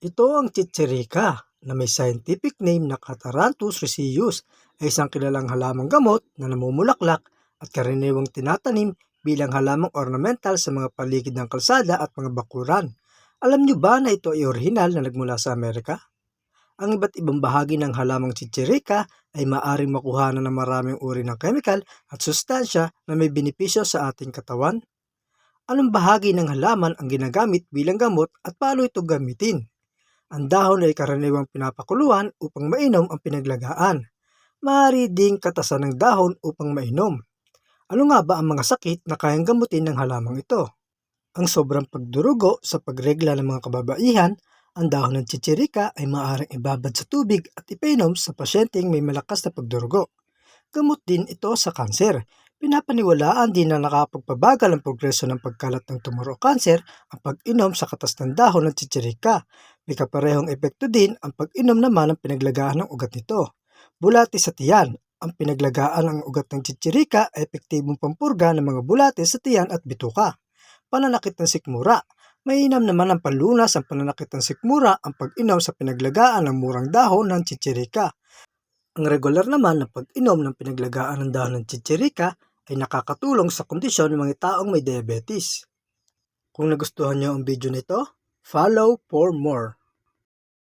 Ito ang chichirika na may scientific name na Catharanthus ricinus ay isang kilalang halamang gamot na namumulaklak at karaniwang tinatanim bilang halamang ornamental sa mga paligid ng kalsada at mga bakuran. Alam niyo ba na ito ay orihinal na nagmula sa Amerika? Ang iba't ibang bahagi ng halamang chichirika ay maaring makuhanan ng maraming uri ng chemical at sustansya na may benepisyo sa ating katawan. Anong bahagi ng halaman ang ginagamit bilang gamot at paano ito gamitin? Ang dahon ay karaniwang pinapakuluan upang mainom ang pinaglagaan. Maaari ding katasan ng dahon upang mainom. Ano nga ba ang mga sakit na kayang gamutin ng halamang ito? Ang sobrang pagdurugo sa pagregla ng mga kababaihan, ang dahon ng chichirika ay maaaring ibabad sa tubig at ipainom sa pasyenteng may malakas na pagdurugo. Gamot din ito sa kanser. Pinapaniwalaan din na nakapagpabagal ang progreso ng pagkalat ng tumor o kanser ang pag-inom sa katas ng dahon ng chichirika. May kaparehong epekto din ang pag-inom naman ng pinaglagaan ng ugat nito. Bulati sa tiyan. Ang pinaglagaan ng ugat ng chichirika ay epektibong pampurga ng mga bulate sa tiyan at bituka. Pananakit ng sikmura. Mainam naman ang panlunas ang pananakit ng sikmura ang pag-inom sa pinaglagaan ng murang dahon ng chichirika. Ang regular naman na pag-inom ng pinaglagaan ng dahon ng chichirika ay nakakatulong sa kondisyon ng mga taong may diabetes. Kung nagustuhan niyo ang video nito, follow for more.